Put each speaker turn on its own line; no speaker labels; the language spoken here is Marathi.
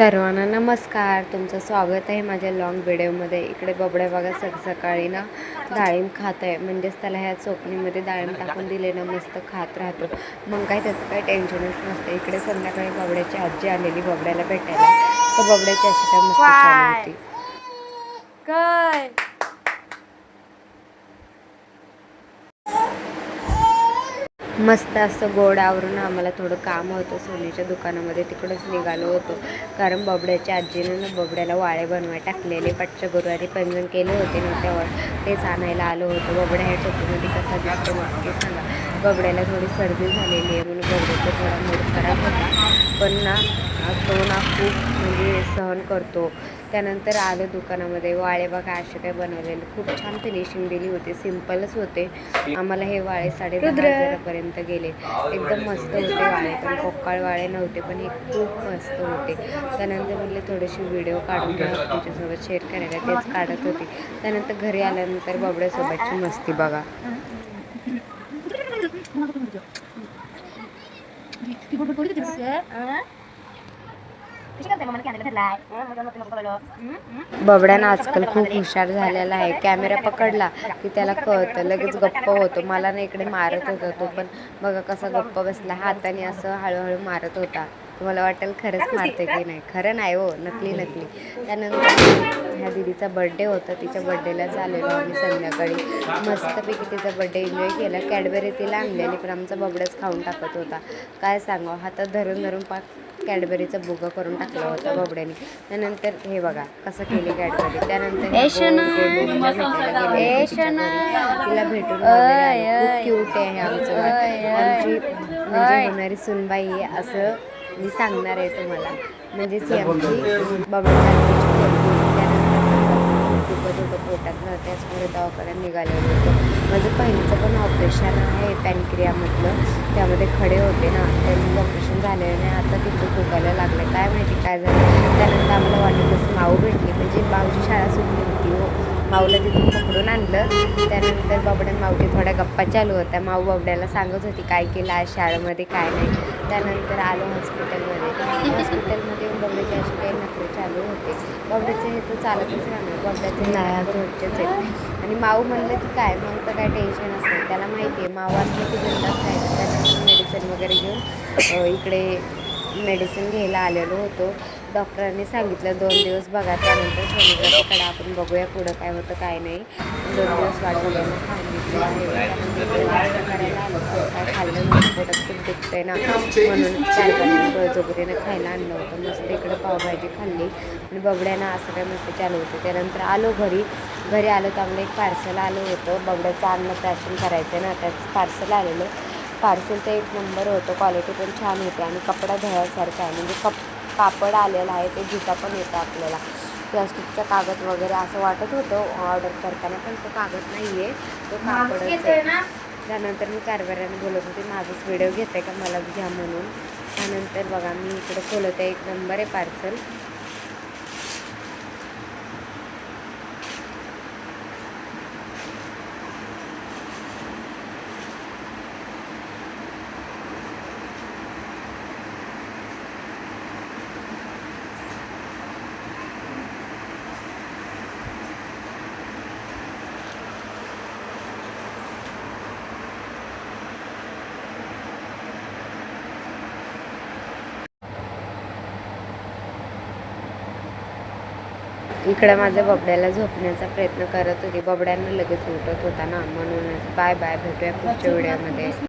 सर्वांना नमस्कार. तुमचं स्वागत आहे माझ्या लॉंग व्हिडिओमध्ये इकडे बबड्या बघा सक सकाळी ना डाळिंब खात आहे. म्हणजेच त्याला ह्या चोपणीमध्ये डाळिंब टाकून दिले ना मस्त खात राहतो. मग काय त्याचं काही टेन्शनच नसतं. इकडे संध्याकाळी बबड्याची आजी आलेली बबड्याला भेटायला. तर बबड्याची अशी काय मस्त होती.
काय
मस्त असं गोड आवरून आम्हाला थोडं काम होतं. सोनीच्या दुकानामध्ये तिकडंच निघालो होतो. कारण बबड्याच्या आजीनं ना बबड्याला वाळे बनवाय टाकलेले. पाठच्या गुरुवारी पंजन केले होते ना तेव्हा. तेच आणायला आलो होतो. बबड्या ह्या टोपीमध्ये कसा दिसतो नक्की सांगा. बबड्याला थोडी सर्दी झालेली आहे म्हणून बबड्याचा थोडा मूड खराब होता. पण ना तो ना खूप म्हणजे सहन करतो. त्यानंतर आलो दुकानामध्ये. वाळे बघा असे काय बनवलेले. खूप छान फिनिशिंग दिली होती. सिम्पलच होते. आम्हाला हे वाळे साडे दहा हजारापर्यंत गेले. एकदम मस्त होते वाळे पण पोक्काळ वाळे नव्हते पण हे खूप मस्त होते. त्यानंतर म्हणले थोडेसे व्हिडिओ काढून तुमच्यासोबत शेअर करायला. तेच काढत होती. त्यानंतर घरी आल्यानंतर बबड्यासोबतची मस्ती बघा. बबड्यानं आजकाल खूप हुशार झालेला आहे. कॅमेरा पकडला की त्याला कळतं. लगेच गप्प होतो. मला ना इकडे मारत होता तो पण बघा कसा गप्प बसला. हाताने असं हळूहळू मारत होता. तुम्हाला वाटेल खरंच मारते की नाही? खरं नाही हो. नकली नकली. त्यानंतर ह्या दिदीचा बड्डे होता तिच्या बड्डेला आलेलो आम्ही संध्याकाळी मस्तपैकी तिचा बड्डे एन्जॉय केला कॅडबरी तिला आणलेली पण आमचा बबड्याच खाऊन टाकत होता काय सांगावं हातात धरून धरून पाक कॅडबरीचा बुगा करून टाकला होता बबड्याने त्यानंतर हे बघा कसं केली कॅडबरी त्यानंतर हे. तिला भेटून क्यूट आहे हे आमचं म्हणजे होणारी सुनबाई आहे असं मी सांगणार आहे तुम्हाला म्हणजेच ही आमची बबड्याची दुखत होतं पोटात ना त्याचमुळे दवाखान्यात निघालेलं होतं. माझं पहिलीचं पण ऑपरेशन आहे पॅनक्रियामधलं त्यामध्ये खडे होते ना त्यांचं ऑपरेशन झालेलं नाही. आता तिथं दुखायला लागलं. काय माहिती काय झालं? त्यानंतर आम्हाला वाटलं तसं माऊ भेटली. म्हणजे माऊची शाळा सुटली होती हो. माऊला तिथून पकडून आणलं. त्यानंतर बाबड्या माऊची थोड्या गप्पा चालू होत्या. माऊ बाबड्याला सांगत होती काय केलं आज शाळेमध्ये? काय नाही? त्यानंतर आलो हॉस्पिटलमध्ये हॉस्पिटलमध्ये येऊन बबड्याचे असे काही चालू होते. बबड्याचे हे तर चालतच राहणार. बबड्याचे नाही रोजचेच आहेत आणि माऊ म्हणलं की काय? मग तर काय टेन्शन असतं. त्याला माहिती आहे माऊ असलं की बिंदास राहायचं त्यानंतर मेडिसिन वगैरे घेऊन इकडे मेडिसिन घ्यायला आलेलो होतो. डॉक्टरांनी सांगितलं दोन दिवस बघा त्यानंतर सोनोग्राफीकडे आपण बघूया पुढं काय होतं काय नाही. दोन दिवस वाट बघायला सांगितलं आहे त्यानंतर नाश्ता करायला आलो तर काय खाल्लं नव्हतं पोटात खूप दुखतंय ना. म्हणून काय वगैरे खायला आणलं होतं. मस्त इकडं पावभाजी खाल्ली. आणि बबड्यानं असं काय मस्त चालू होतं. त्यानंतर आलो घरी. घरी आलो तर आम्हाला एक पार्सल आलं होतं. बबड्याचं अन्नप्राशन करायचं ना त्याचं पार्सल आलेलं. पार्सल तर एक नंबर होतं. क्वालिटी पण छान होती. आणि कपडा धुवायसारखा आहे. म्हणजे कप कापड आलेलं आहे. ते धुता पण येतं आपल्याला. प्लास्टिकचा कागद वगैरे असं वाटत होतं. ऑर्डर करताना पण तो कागद नाही आहे तो कापड त्यानंतर मी कारभाराने बोलत होते माझाच व्हिडिओ घेत आहे का? मलाच घ्या म्हणून. त्यानंतर बघा मी इकडे खोलत आहे एक नंबर आहे पार्सल इकडं माझ्या बबड्याला झोपण्याचा प्रयत्न करत होती. बबड्यांना लगेच उठत होता ना. म्हणूनच बाय बाय भेटूया पुढच्या व्हिडिओमध्ये.